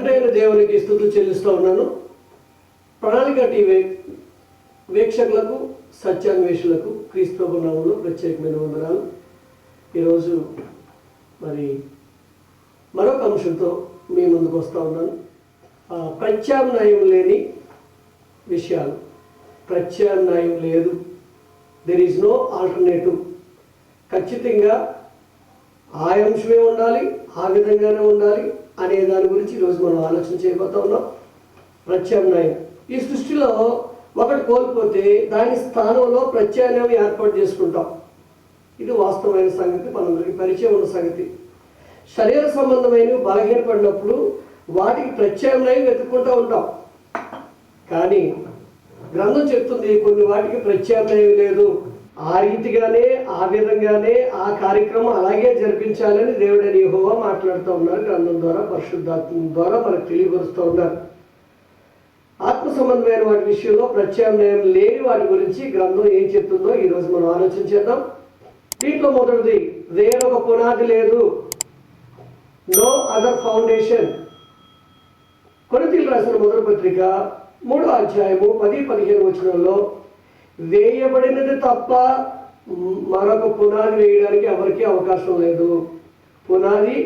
తండ్రి అయిన దేవునికి స్థుతులు చెల్లిస్తూ ఉన్నాను. ప్రణాళిక టీవీ వీక్షకులకు సత్యాన్వేషులకు క్రీస్తు ప్రత్యేకమైన వందనాలు. ఈరోజు మరి మరొక అంశంతో మీ ముందుకు వస్తూ ఉన్నాను. ప్రత్యామ్నాయం లేని విషయాలు. ప్రత్యామ్నాయం లేదు. దెర్ ఈజ్ నో ఆల్టర్నేటివ్ ఖచ్చితంగా ఆ అంశమే ఉండాలి ఆ విధంగానే ఉండాలి. అనే దాని గురించి ఈరోజు మనం ఆలోచన చేయబోతా ఉన్నాం. ప్రత్యామ్నాయం. ఈ సృష్టిలో ఒకటి కోల్పోతే దాని స్థానంలో ప్రత్యామ్నాయం ఏర్పాటు చేసుకుంటాం. ఇది వాస్తవమైన సంగతి మనందరికీ పరిచయం ఉన్న సంగతి. శరీర సంబంధమైనవి బలహీనపడినప్పుడు వాటికి ప్రత్యామ్నాయం వెతుక్కుంటూ ఉంటాం. కానీ గ్రంథం చెప్తుంది కొన్ని వాటికి ప్రత్యామ్నాయం లేదు. ఆ రీతిగానే ఆ విధంగానే ఆ కార్యక్రమం అలాగే జరిపించాలని దేవుడని యహోవా మాట్లాడుతూ ఉన్నారు గ్రంథం ద్వారా పరిశుద్ధాత్మ ద్వారా మనకు తెలియపరుస్తూ ఉన్నారు. ఆత్మ సంబంధమైన వాటి విషయంలో ప్రత్యామ్నాయం లేని వాటి గురించి గ్రంథం ఏం చెప్తుందో ఈరోజు మనం ఆలోచించేద్దాం దీంట్లో మొదటిది వేరొక పునాది లేదు. నో అదర్ ఫౌండేషన్ కొడుతీలు రాసిన మొదటి పత్రిక మూడో అధ్యాయము పది పదిహేను వచనంలో వేయబడినది తప్ప మరొక పునాది వేయడానికి ఎవరికీ అవకాశం లేదు. పునాది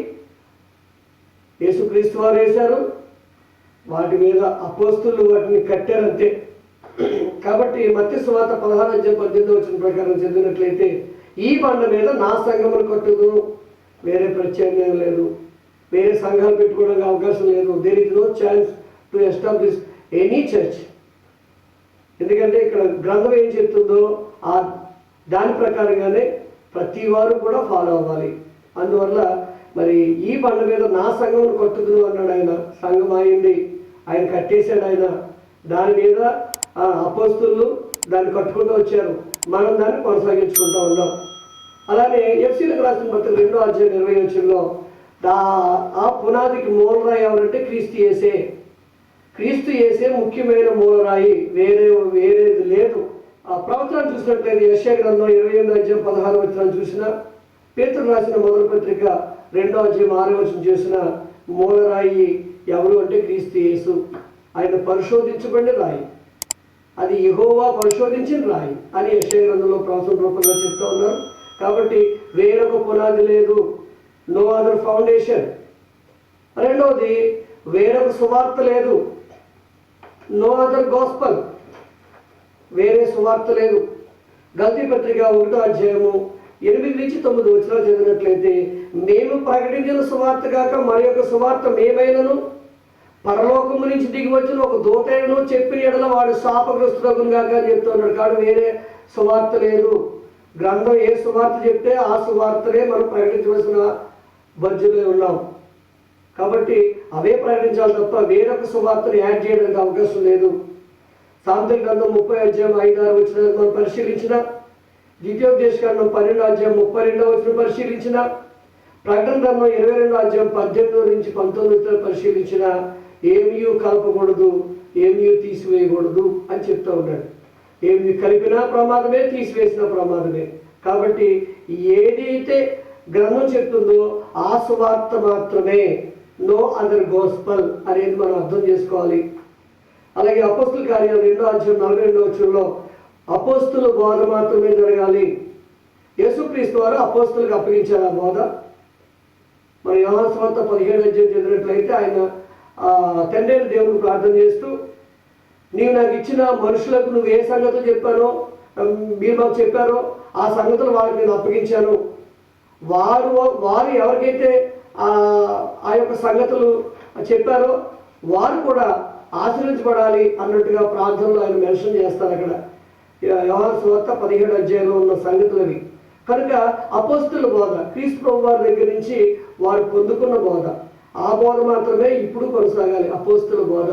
యేసుక్రీస్తు వారు వేశారు. వాటి మీద అపోస్తులు వాటిని కట్టారంతే కాబట్టి మత్స్య స్వాత పదహారు అధ్యాయం పద్దెనిమిది వచ్చిన ప్రకారం చెందినట్లయితే ఈ బండ మీద నా సంఘములు కట్టుదు వేరే ప్రత్యామ్నాయం లేదు. వేరే సంఘాలు పెట్టుకోవడానికి అవకాశం లేదు. There is no chance to establish any church ఎందుకంటే ఇక్కడ గ్రంథం ఏం చెప్తుందో ఆ దాని ప్రకారంగానే ప్రతి వారు కూడా ఫాలో అవ్వాలి. అందువల్ల మరి ఈ బండ మీద నా సంఘం కొట్టుదు అన్నాడు ఆయన. సంఘం అయింది ఆయన కట్టేశాడు ఆయన. దాని మీద ఆ అపోస్తులు దాన్ని కట్టుకుంటూ వచ్చారు. మనం దాన్ని కొనసాగించుకుంటూ ఉన్నాం. అలానే ఎఫ్సీలకు రాసిన పత్రిక రెండో అధ్యాయం నిర్వహించడంలో ఆ పునాదికి మూలరాయి ఎవరంటే క్రీస్తు చేసే క్రీస్తు చేసే ముఖ్యమైన మూలరాయి. వేరే వేరేది లేదు. ఆ ప్రవచనం చూసినట్లయితే యశ్యా గ్రంథం ఇరవై ఎనిమిది అధ్యాయం పదహారు వచ్చిన చూసిన పేతులు రాసిన మొదటి పత్రిక రెండో అధ్యాయం ఆరో వచ్చిన చూసిన మూలరాయి ఎవరు అంటే క్రీస్తు యేసు. ఆయన పరిశోధించబడిన రాయి. అది యహోవా పరిశోధించిన రాయి అని యశ్యా గ్రంథంలో ప్రవచన రూపంగా చెప్తా ఉన్నారు. కాబట్టి వేరొక పునాది లేదు. No other foundation. రెండవది వేరొక సువార్త లేదు. నో అదర్ గాస్పల్ వేరే సువార్త లేదు. గల్తీ పత్రిక ఒకటో అధ్యాయము ఎనిమిది నుంచి తొమ్మిది వచ్చినా చదివినట్లయితే మేము ప్రకటించిన సువార్త కాక మరి యొక్క సువార్త మేమైనను? పరలోకము నుంచి దిగి వచ్చిన ఒక దూతైనను చెప్పిన ఎడల వాడు శాపగ్రస్తుడగును కాక అని చెప్తున్నాడు కానీ వేరే సువార్త లేదు. గ్రంథం ఏ సువార్త చెప్తే ఆ సువార్తనే మనం ప్రకటించవలసిన బజ్జులే ఉన్నాం. కాబట్టి అవే ప్రకటించాలి తప్ప వేరొక సువార్తను యాడ్ చేయడానికి అవకాశం లేదు. సాంతం గ్రంథం ముప్పై అధ్యాయం ఐదు ఆరు వచ్చిన మనం పరిశీలించిన ద్వితీయోపదేశ గ్రంథం పన్నెండు అధ్యాయం ముప్పై రెండో వచ్చిన పరిశీలించిన ప్రకటన గ్రంథం ఇరవై రెండో అధ్యాయం పద్దెనిమిది నుంచి పంతొమ్మిది వచ్చిన పరిశీలించిన ఏమీ కలపకూడదు ఏమీ తీసివేయకూడదు అని చెప్తూ ఉన్నాడు. ఏమి కలిపినా ప్రమాదమే తీసివేసిన ప్రమాదమే. కాబట్టి ఏదైతే గ్రంథం చెప్తుందో ఆ సువార్త మాత్రమే నో అదర్ గోస్పల్ అనేది మనం అర్థం చేసుకోవాలి. అలాగే అపోస్తుల కార్యాలు రెండో అధ్యాయం నలభై రెండో వచ్చంలో అపోస్తుల బోధ మాత్రమే జరగాలి. యేసుక్రీస్తు వారు అపోస్తులకు అప్పగించారు ఆ బోధ. మన యోహాన్ పదిహేడు అధ్యాయం చదివినట్లయితే ఆయన తండ్రి దేవుని ప్రార్థన చేస్తూ నీవు నాకు ఇచ్చిన మనుషులకు నువ్వు ఏ సంగతులు చెప్పానో మీరు మాకు చెప్పారో ఆ సంగతులు వారికి నేను అప్పగించాను. వారు వారు ఎవరికైతే ఆ యొక్క సంగతులు చెప్పారో వారు కూడా ఆశ్రయించబడాలి అన్నట్టుగా ప్రార్థనలో ఆయన మెన్షన్ చేస్తారు అక్కడ. వ్యవహార సువార్త పదిహేడు అధ్యాయంలో ఉన్న సంగతులు అవి కనుక అపోస్తుల బోధ క్రీస్తు ప్రభు వారి దగ్గర నుంచి వారు పొందుకున్న బోధ ఆ బోధ మాత్రమే ఇప్పుడు కొనసాగాలి అపోస్తుల బోధ.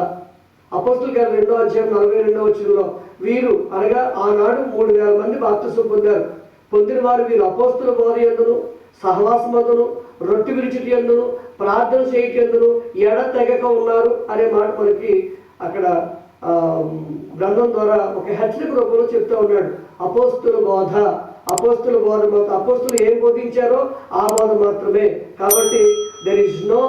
అపోస్తుల గారు రెండో అధ్యాయం నలభై రెండో వచ్చినలో వీరు అనగా ఆనాడు మూడు వేల మంది బాప్తిసం పొందారు. పొందిన వారు వీరు అపోస్తుల బోధ ఎందును? సహవాసమందును? రొట్టె విరిచిటి ఎందును ప్రార్థన చేయటందును ఎడ తెగక ఉన్నారు అనే మాట మనకి అక్కడ గ్రంథం ద్వారా ఒక హెచ్చరిక రూపంలో చెప్తా ఉన్నాడు. అపోస్తుల బోధ అపోస్తుల బోధ మాత్రం అపోస్తులు ఏం బోధించారో ఆ బోధ మాత్రమే. కాబట్టి there is no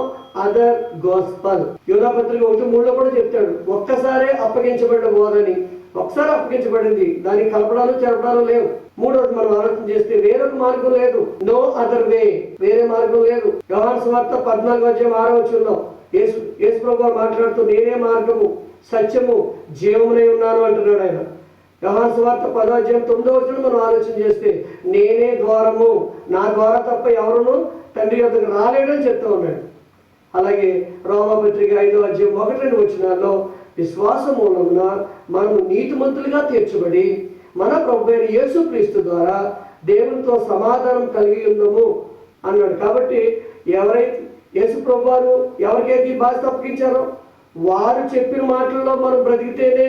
other gospel యోధాపత్రిక ఒకటి మూడులో కూడా చెప్తాడు ఒక్కసారే అప్పగించబడిన బోధని. ఒకసారి అప్పగించబడింది దానికి కలపడాలు చెరపడాలు లేవు. మూడోది మనం ఆలోచన చేస్తే వేరొక మార్గం లేదు. నో అదర్ వే వేరే మార్గం లేదు. వ్యవహార స్వార్థ పద్నాలుగు అధ్యాయం ఆరో యేసు యేసు ప్రభు మాట్లాడుతూ నేనే మార్గము సత్యము జీవమునే ఉన్నాను అంటున్నాడు ఆయన. వ్యవహార స్వార్థ పదో తొమ్మిదో వచ్చిన మనం ఆలోచన చేస్తే నేనే ద్వారము నా ద్వారా తప్ప ఎవరును తండ్రి యొక్కకు రాలేడని చెప్తా ఉన్నాడు. అలాగే రోమపత్రిక ఐదో అధ్యాయం ఒకటి రెండు వచ్చినాల్లో విశ్వాస మూలమున మనము నీతిమంతులుగా తీర్చబడి మన ప్రభు యేసుక్రీస్తు ద్వారా దేవునితో సమాధానం కలిగి ఉన్నాము అన్నాడు. కాబట్టి ఎవరైతే యేసు ప్రభు వారు ఎవరికైతే ఈ బాధ్యత అప్పగించారో వారు చెప్పిన మాటల్లో మనం బ్రతికితేనే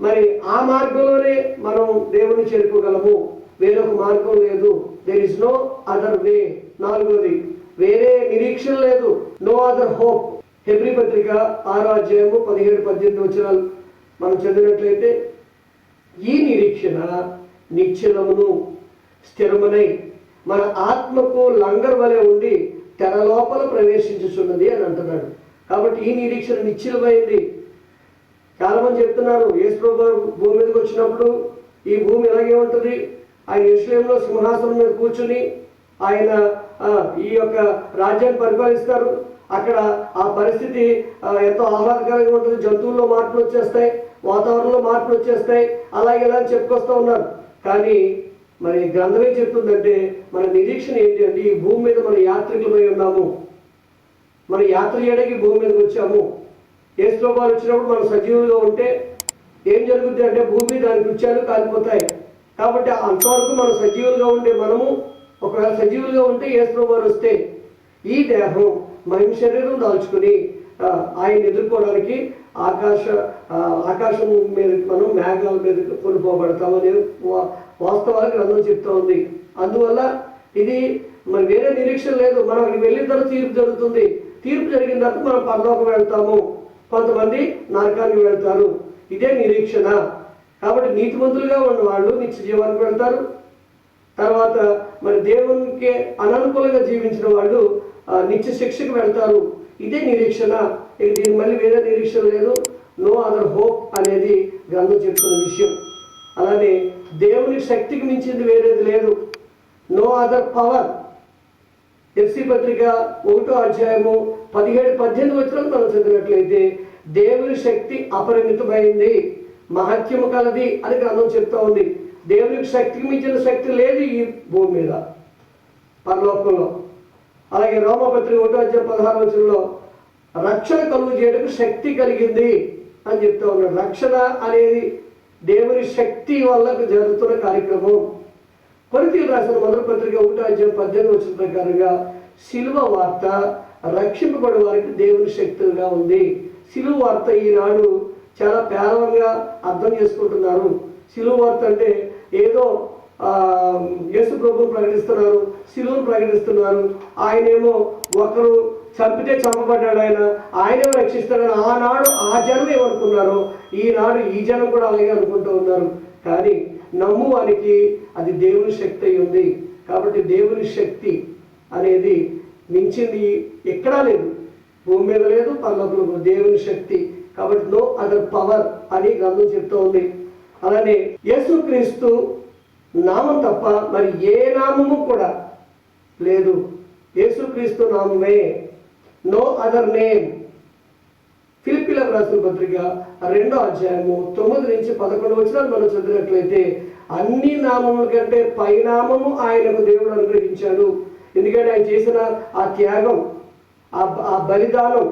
మరి ఆ మార్గంలోనే మనం దేవుని చేరుకోగలము. వేరొక మార్గం లేదు. There is no other way నాలుగోది వేరే నిరీక్షణ లేదు. నో అదర్ హోప్ హెబ్రి పత్రిక ఆరో అధ్యాయము పదిహేడు పద్దెనిమిది వచనాలు మనం చదివినట్లయితే ఈ నిరీక్షణ నిశ్చలమును స్థిరమునై మన ఆత్మకు లంగర్ వలె ఉండి తెర లోపల ప్రవేశించుచున్నది అని అంటున్నాడు. కాబట్టి ఈ నిరీక్షణ నిశ్చలమైంది చాలామంది చెప్తున్నారు యేసుప్రభు భూమి మీదకి వచ్చినప్పుడు ఈ భూమి ఎలాగే ఉంటుంది? ఆయన విషయంలో సింహాసనం మీద కూర్చుని ఆయన ఈ యొక్క రాజ్యాన్ని పరిపాలిస్తారు. అక్కడ ఆ పరిస్థితి ఎంతో ఆహ్లాదకరంగా ఉంటుంది. జంతువుల్లో మార్పులు వచ్చేస్తాయి వాతావరణంలో మార్పులు వచ్చేస్తాయి. అలా ఇలా చెప్పుకొస్తూ ఉన్నారు. కానీ మరి గ్రంథం ఏం చెప్తుందంటే మన నిరీక్షణ ఏంటి అంటే ఈ భూమి మీద మన యాత్రికులమై ఉన్నాము. మన యాత్ర చేయడానికి భూమి మీదకి వచ్చాము. ఏ ఏసుప్రభాలు వచ్చినప్పుడు మనం సజీవులుగా ఉంటే ఏం జరుగుద్ది అంటే భూమి దాని కృత్యాలు కాలిపోతాయి. కాబట్టి అంతవరకు మనం సజీవులుగా ఉండే మనము ఒకవేళ సజీవులుగా ఉంటే ఏ ఏసుప్రభాలు వస్తే ఈ దేహం మహిమ శరీరం దాల్చుకుని ఆయన ఎదుర్కోవడానికి ఆకాశ ఆకాశం మీద మనం మేఘాల మీద కొనిపోబడతామని వా- వాస్తవాలు గ్రంథం చెప్తా ఉంది. అందువల్ల ఇది మరి వేరే నిరీక్షణ లేదు. మనం అక్కడికి వెళ్ళిన తర్వాత తీర్పు జరుగుతుంది. తీర్పు జరిగిన తర్వాత మనం పరలోకం వెళ్తాము. కొంతమంది నరకానికి వెళ్తారు. ఇదే నిరీక్షణ. కాబట్టి నీతిమంతులుగా ఉన్న వాళ్ళు నిత్య జీవానికి వెళ్తారు. తర్వాత మరి దేవునికి అననుకూలంగా జీవించిన వాళ్ళు నిత్య శిక్షకు వెళ్తారు. ఇదే నిరీక్షణ. ఇక దీనికి మళ్ళీ వేరే నిరీక్షణ లేదు. నో అదర్ హోప్ అనేది గ్రంథం చెప్తున్న విషయం. అలానే దేవుని శక్తికి మించింది వేరేది లేదు. నో అదర్ పవర్ ఎఫ్సి పత్రిక ఒకటో అధ్యాయము పదిహేడు పద్దెనిమిది వచ్చిన మనం చదివినట్లయితే దేవుని శక్తి అపరిమితమైంది. మహత్యము కలది అని గ్రంథం చెప్తా ఉంది. దేవునికి శక్తికి మించిన శక్తి లేదు ఈ భూమి మీద. పరలోకంలో. అలాగే రోమపత్రిక ఒకటో అధ్యాయం పదహారు వచ్చినలో రక్షణ కలుగు చేయడానికి శక్తి కలిగింది అని చెప్తా ఉన్నాడు. రక్షణ అనేది దేవుని శక్తి వల్ల జరుగుతున్న కార్యక్రమం. కొరితీలు రాసిన మొదటి పత్రిక ఒకటో అధ్యాయం పద్దెనిమిది వచ్చిన ప్రకారంగా సిలువ వార్త రక్షింపబడే వారికి దేవుని శక్తిగా ఉంది. శిలువ వార్త ఈనాడు చాలా పేలవంగా అర్థం చేసుకుంటున్నారు. శిలువ వార్త అంటే ఏదో యేసు ప్రభు ప్రకటిస్తున్నారు శిలువను ప్రకటిస్తున్నారు. ఆయనేమో ఒకరు చంపితే చంపబడ్డాడు ఆయన. ఆయనే రక్షిస్తాడని ఆనాడు ఆ జనం ఏమనుకున్నారో ఈనాడు ఈ జనం కూడా అలాగే అనుకుంటూ ఉన్నారు. కానీ నమ్ము వారికి అది దేవుని శక్తి అయి ఉంది. కాబట్టి దేవుని శక్తి అనేది మించింది ఎక్కడా లేదు. భూమి మీద లేదు పర్లోకంలో దేవుని శక్తి. కాబట్టి నో అదర్ పవర్ అని గ్రంథం చెప్తూ ఉంది. అలానే యేసుక్రీస్తు నామం తప్ప మరి ఏ నామము కూడా లేదు. యేసుక్రీస్తు నామమే నో అదర్ నేమ్ ఫిలిపిలకు రాసిన పత్రిక రెండో అధ్యాయము తొమ్మిది నుంచి పదకొండు వచ్చిన మనం చదివినట్లయితే అన్ని నామముల కంటే పైనామము ఆయనకు దేవుడు అనుగ్రహించాడు. ఎందుకంటే ఆయన చేసిన ఆ త్యాగం ఆ ఆ బలిదానం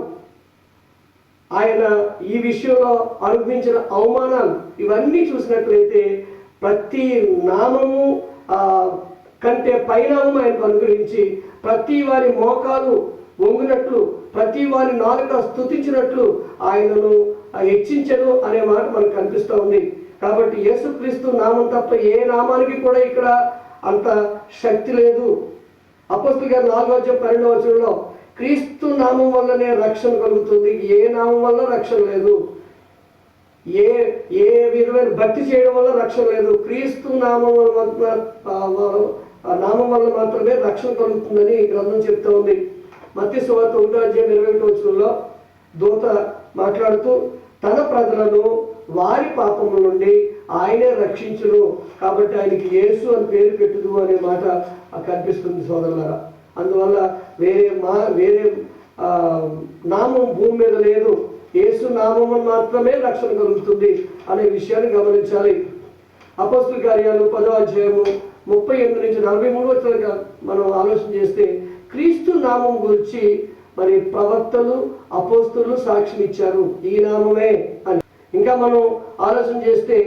ఆయన ఈ విషయంలో అనుభవించిన అవమానాలు ఇవన్నీ చూసినట్లయితే ప్రతి నామము కంటే పైనామం ఆయనకు అనుగ్రహించి ప్రతి వారి మోకాలు వంగినట్లు ప్రతి వారి నాలుక స్తుతించినట్లు ఆయనను హెచ్చించను అనే మాట మనకు కనిపిస్తూ ఉంది. కాబట్టి యేసుక్రీస్తు నామం తప్ప ఏ నామానికి కూడా ఇక్కడ అంత శక్తి లేదు. అపోస్తుల గారు నాలుగో వచ్చే పన్నెండో వచనంలో క్రీస్తు నామం వల్లనే రక్షణ కలుగుతుంది. ఏ నామం వల్ల రక్షణ లేదు? ఏ ఏ విధమైన భక్తి చేయడం వల్ల రక్షణ లేదు? క్రీస్తు నామం వల్ల నామం వల్ల మాత్రమే రక్షణ కలుగుతుందని ఈ గ్రంథం చెప్తా ఉంది. మత్తి సువార్త ఒకటో అధ్యాయం ఇరవై ఒకటో వచనంలో దూత మాట్లాడుతూ తన ప్రజలను వారి పాపముల నుండి ఆయనే రక్షించును. కాబట్టి ఆయనకి యేసు అని పేరు పెట్టుదు అనే మాట కనిపిస్తుంది సోదరులారా. అందువల్ల వేరే మా వేరే నామం భూమి మీద లేదు. యేసు నామం మాత్రమే రక్షణ కలుగుతుంది అనే విషయాన్ని గమనించాలి. అపోస్తుల కార్యాలు పదో అధ్యాయము ముప్పై ఎనిమిది నుంచి నలభై మూడు వచ్చిన మనం ఆలోచన చేస్తే క్రీస్తు నామం గురించి మరి ప్రవక్తలు అపోస్తులు సాక్షినిచ్చారు ఈ నామమే అని. ఇంకా మనం ఆలోచన చేస్తే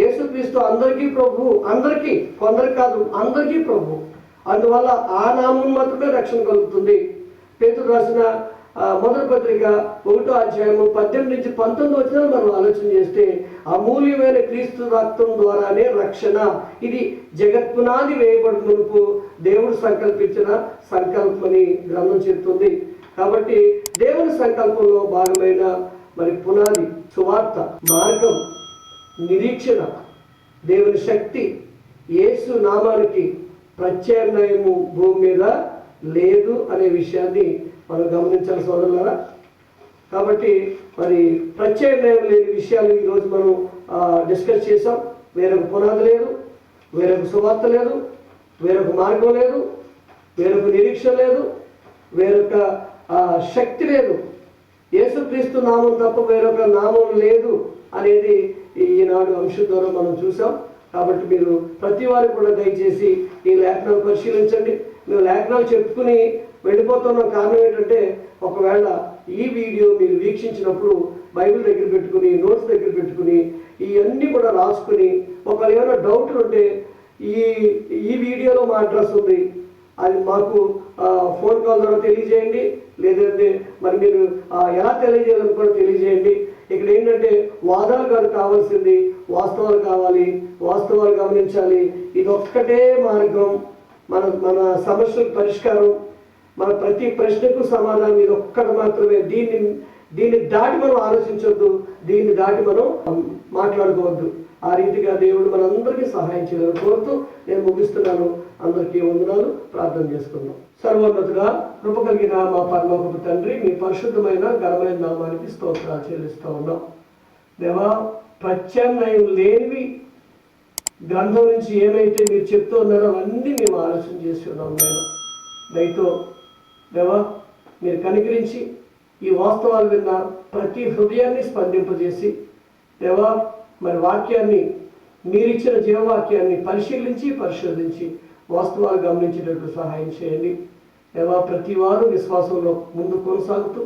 యేసుక్రీస్తు అందరికీ ప్రభు అందరికీ కొందరు కాదు అందరికీ ప్రభు. అందువల్ల ఆ నామం మాత్రమే రక్షణ కలుగుతుంది. పేతు రాసిన మొదటి పత్రిక ఒకటో అధ్యాయము పద్దెనిమిది నుంచి పంతొమ్మిది వచ్చిన మనం ఆలోచన చేస్తే అమూల్యమైన క్రీస్తు రక్తం ద్వారానే రక్షణ. ఇది జగత్పునాది వేయబడుతున్నప్పుడు దేవుడు సంకల్పించిన సంకల్పని గ్రంథం చెప్తుంది. కాబట్టి దేవుని సంకల్పంలో భాగమైన మరి పునాది సువార్త మార్గం నిరీక్షణ దేవుని శక్తి యేసు నామానికి ప్రత్యామ్నాయము భూమి మీద లేదు అనే విషయాన్ని మనం గమనించాలి సోదరులారా. కాబట్టి మరి ప్రత్యామ్నాయం లేని విషయాలు ఈరోజు మనం డిస్కస్ చేసాం వేరొక పునాది లేదు వేరొక సువార్త లేదు వేరొక మార్గం లేదు వేరొక నిరీక్ష లేదు వేరొక శక్తి లేదు. యేసుక్రీస్తు నామం తప్ప వేరొక నామం లేదు అనేది ఈనాడు అంశం ద్వారా మనం చూసాం. కాబట్టి మీరు ప్రతి వారు కూడా దయచేసి ఈ లేఖనాలు పరిశీలించండి. మేము లేఖనాలు చెప్పుకుని వెళ్ళిపోతున్న. కారణం ఏంటంటే ఒకవేళ ఈ వీడియో మీరు వీక్షించినప్పుడు బైబిల్ దగ్గర పెట్టుకుని నోట్స్ దగ్గర పెట్టుకుని ఇవన్నీ కూడా రాసుకుని ఒకవేళ ఏమైనా డౌట్లు ఉంటే ఈ ఈ వీడియోలో మా అడ్రస్ ఉంది. అది మాకు ఫోన్ కాల్ ద్వారా తెలియజేయండి. లేదంటే మరి మీరు ఎలా తెలియజేయాలని కూడా తెలియజేయండి. ఇక్కడ ఏంటంటే వాదాలు కాదు కావాల్సింది వాస్తవాలు కావాలి వాస్తవాలు గమనించాలి. ఇది ఒక్కటే మార్గం. మన మన సమస్యలకు పరిష్కారం మన ప్రతి ప్రశ్నకు సమాధానం ఇది ఒక్కటి మాత్రమే. దీన్ని దీన్ని దాటి మనం ఆలోచించొద్దు. దీన్ని దాటి మనం మాట్లాడుకోవద్దు. ఆ రీతిగా దేవుడు మనందరికీ సహాయం చేయాలని కోరుతూ నేను ముగిస్తున్నాను. అందరికీ వందనాలు. ప్రార్థన చేసుకుందాం. సర్వోన్నతుగా కృప కలిగిన మా పరలోకపు తండ్రి మీ పరిశుద్ధమైన ఘనమైన నామానికి స్తోత్రాలు చెల్లిస్తూ ఉన్నాం. దేవా ప్రత్యామ్నాయం లేనివి గ్రంథం నుంచి ఏమైతే మీరు చెప్తూ ఉన్నారో అవన్నీ మేము ఆలోచన చేసి ఉన్నాం నేను దయతో దేవా మీరు కనికరించి ఈ వాస్తవాలు విన్న ప్రతి హృదయాన్ని స్పందింపజేసి దేవా మరి వాక్యాన్ని మీరిచ్చిన జీవవాక్యాన్ని పరిశీలించి పరిశోధించి వాస్తవాలు గమనించేటట్టు సహాయం చేయండి. దేవా ప్రతి వారు విశ్వాసంలో ముందు కొనసాగుతూ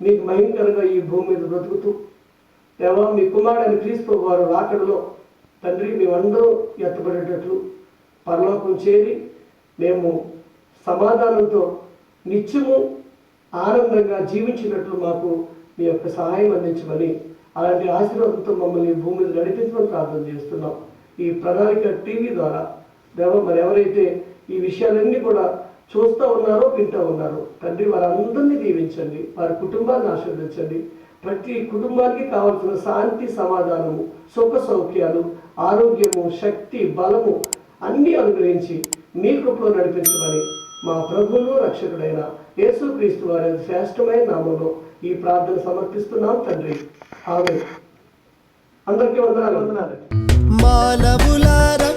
మీకు మహిమకరంగా ఈ భూమి మీద బ్రతుకుతూ దేవా మీ కుమారుడైన క్రీస్తు వారు రాకడలో తండ్రి మేమందరూ ఎత్తబడేటట్లు పరలోకం చేరి మేము సమాధానంతో నిత్యము ఆనందంగా జీవించినట్లు మాకు మీ యొక్క సహాయం అందించమని అలాంటి ఆశీర్వాదంతో మమ్మల్ని భూమిని నడిపించమని ప్రార్థన చేస్తున్నాం. ఈ ప్రణాళిక టీవీ ద్వారా దేవ మరి ఎవరైతే ఈ విషయాలన్నీ కూడా చూస్తూ ఉన్నారో వింటూ ఉన్నారో తండ్రి వారందరినీ దీవించండి వారి కుటుంబాన్ని ఆశీర్వదించండి. ప్రతి కుటుంబానికి కావాల్సిన శాంతి సమాధానము సుఖ సౌఖ్యాలు ఆరోగ్యము శక్తి బలము అన్నీ అనుగ్రహించి మీ కృపలో నడిపించమని మా ప్రభువును రక్షకుడైన యేసుక్రీస్తు వారి శ్రేష్టమైన నామంలో ఈ ప్రార్థన సమర్పిస్తున్నాం తండ్రి. అందరికీ వందనాలు వందనాలు. మానవులారా